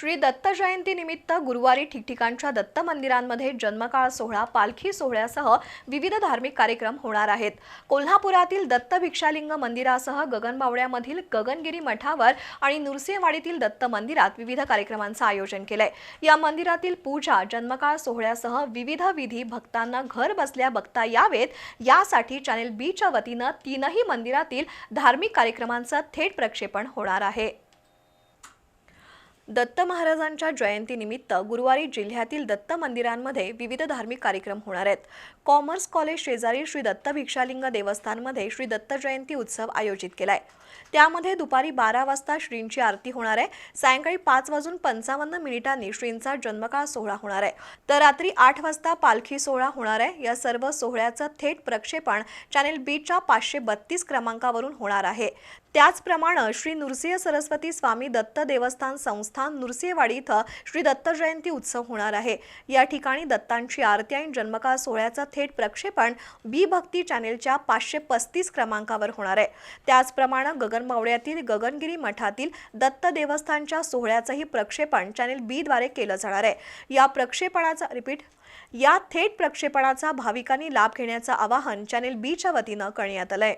श्री दत्त जयंतीनिमित्त गुरुवारी ठिकठिकाणच्या दत्त मंदिरांमध्ये जन्मकाळ सोहळा पालखी सोहळ्यासह विविध धार्मिक कार्यक्रम होणार आहेत. कोल्हापुरातील दत्त भिक्षालिंग मंदिरासह गगनबावड्यामधील गगनगिरी मठावर आणि नुरसेवाडीतील दत्त मंदिरात विविध कार्यक्रमांचं आयोजन केलंय. या मंदिरातील पूजा जन्मकाळ सोहळ्यासह विविध विधी भक्तांना घर बसल्या बघता यावेत. यासाठी चॅनेल बीच्या वतीनं तीनही मंदिरातील धार्मिक कार्यक्रमांचं थेट प्रक्षेपण होणार आहे. दत्त महाराजांच्या जयंतीनिमित्त गुरुवारी जिल्ह्यातील दत्त मंदिरांमध्ये विविध धार्मिक कार्यक्रम होणार आहेत. कॉमर्स कॉलेज शेजारी श्री दत्त भिक्षालिंग देवस्थानमध्ये श्री दत्त जयंती उत्सव आयोजित केलाय. त्यामध्ये दुपारी बारा वाजता श्रींची आरती होणार आहे. सायंकाळी पाच वाजून पंचावन्न मिनिटांनी श्रींचा जन्मकाळ सोहळा होणार आहे. तर रात्री आठ वाजता पालखी सोहळा होणार आहे. या सर्व सोहळ्याचं थेट प्रक्षेपण चॅनेल बीच्या पाचशे बत्तीस क्रमांकावरून होणार आहे. त्याचप्रमाणे श्री नृसिंह सरस्वती स्वामी दत्त देवस्थान संस्था संस्थान नृसिंहवाडी इथं श्री दत्त जयंती उत्सव होणार आहे. या ठिकाणी दत्तांची आरती आणि जन्मकाळ सोहळ्याचं थेट प्रक्षेपण बी भक्ती चॅनेलच्या पाचशे पस्तीस क्रमांकावर होणार आहे. त्याचप्रमाणे गगनमावळ्यातील गगनगिरी मठातील दत्त देवस्थानच्या सोहळ्याचंही प्रक्षेपण चॅनेल बी द्वारे केलं जाणार आहे. या प्रक्षेपणाचा रिपीट या थेट प्रक्षेपणाचा भाविकांनी लाभ घेण्याचं आवाहन चॅनेल बीच्या वतीनं करण्यात आलंय.